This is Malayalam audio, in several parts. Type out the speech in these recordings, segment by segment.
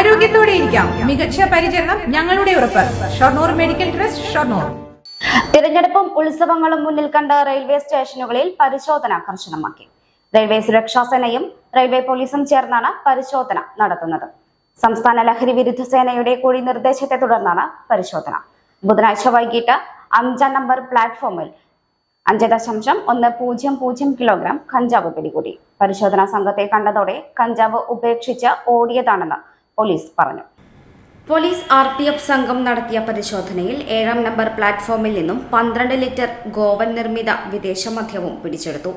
ആരോഗ്യത്തോടെ ഇരിക്കാം. മികച്ച പരിചരണം ഞങ്ങളുടെ ഉറപ്പ്. Shoranur medical trust Shoranur. തിരഞ്ഞെടുപ്പും ഉത്സവങ്ങളും മുന്നിൽ കണ്ട് റെയിൽവേ സ്റ്റേഷനുകളിൽ പരിശോധന കർശനമാക്കി. റെയിൽവേ സുരക്ഷാ സേനയും റെയിൽവേ പോലീസും ചേർന്നാണ് പരിശോധന നടത്തുന്നത്. സംസ്ഥാന ലഹരി വിരുദ്ധ സേനയുടെ കൂടി നിർദ്ദേശത്തെ തുടർന്നാണ് പരിശോധന. ബുധനാഴ്ച വൈകിട്ട് അഞ്ചാം നമ്പർ പ്ലാറ്റ്ഫോമിൽ അഞ്ച് ദശാംശം ഒന്ന് പൂജ്യം പൂജ്യം കിലോഗ്രാം കഞ്ചാവ് പിടികൂടി. പരിശോധനാ സംഘത്തെ കണ്ടതോടെ കഞ്ചാവ് ഉപേക്ഷിച്ച് ഓടിയതാണെന്ന് പോലീസ് പറഞ്ഞു. പോലീസ് ആർ പി എഫ് സംഘം നടത്തിയ പരിശോധനയിൽ ഏഴാം നമ്പർ പ്ലാറ്റ്ഫോമിൽ നിന്നും പന്ത്രണ്ട് ലിറ്റർ ഗോവൻ നിർമ്മിത വിദേശ മദ്യവും പിടിച്ചെടുത്തു.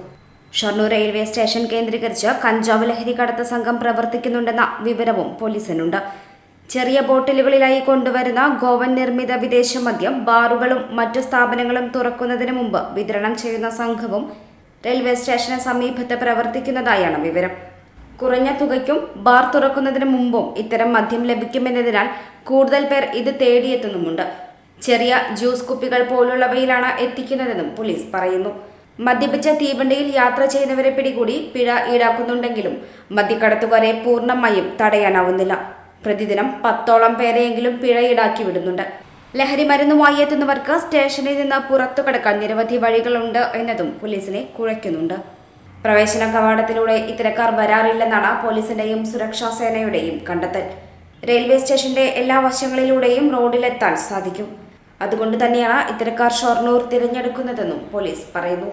ഷൊർണൂർ റെയിൽവേ സ്റ്റേഷൻ കേന്ദ്രീകരിച്ച് കഞ്ചാവ് ലഹരി കടത്ത സംഘം പ്രവർത്തിക്കുന്നുണ്ടെന്ന വിവരവും പോലീസിനുണ്ട്. ചെറിയ ബോട്ടിലുകളിലായി കൊണ്ടുവരുന്ന ഗോവൻ നിർമ്മിത വിദേശ മദ്യം ബാറുകളും മറ്റു സ്ഥാപനങ്ങളും തുറക്കുന്നതിന് മുമ്പ് വിതരണം ചെയ്യുന്ന സംഘവും റെയിൽവേ സ്റ്റേഷന് സമീപത്ത് പ്രവർത്തിക്കുന്നതായാണ് വിവരം. കുറഞ്ഞ തുകയ്ക്കും ബാർ തുറക്കുന്നതിന് മുമ്പും ഇത്തരം മദ്യം ലഭിക്കുമെന്നതിനാൽ കൂടുതൽ പേർ ഇത് തേടിയെത്തുന്നുമുണ്ട്. ചെറിയ ജ്യൂസ് കുപ്പികൾ പോലുള്ളവയിലാണ് എത്തിക്കുന്നതെന്നും പോലീസ് പറയുന്നു. മദ്യപിച്ച തീവണ്ടിയിൽ യാത്ര ചെയ്യുന്നവരെ പിടികൂടി പിഴ ഈടാക്കുന്നുണ്ടെങ്കിലും മദ്യക്കടത്തുകാരെ പൂർണമായും തടയാനാവുന്നില്ല. പ്രതിദിനം പത്തോളം പേരെയെങ്കിലും പിഴ ഈടാക്കി വിടുന്നുണ്ട്. ലഹരി മരുന്നുമായി എത്തുന്നവർക്ക് സ്റ്റേഷനിൽ നിന്ന് പുറത്തു കടക്കാൻ നിരവധി വഴികളുണ്ട് എന്നതും പോലീസിനെ കുഴയ്ക്കുന്നുണ്ട്. പ്രവേശന കവാടത്തിലൂടെ ഇത്തരക്കാർ വരാറില്ലെന്നാണ് പോലീസിന്റെയും സുരക്ഷാ സേനയുടെയും കണ്ടെത്തൽ. റെയിൽവേ സ്റ്റേഷന്റെ എല്ലാ വശങ്ങളിലൂടെയും റോഡിലെത്താൻ സാധിക്കും. അതുകൊണ്ട് തന്നെയാണ് ഇത്തരക്കാർ ഷൊർണൂർ തിരഞ്ഞെടുക്കുന്നതെന്നും പോലീസ് പറയുന്നു.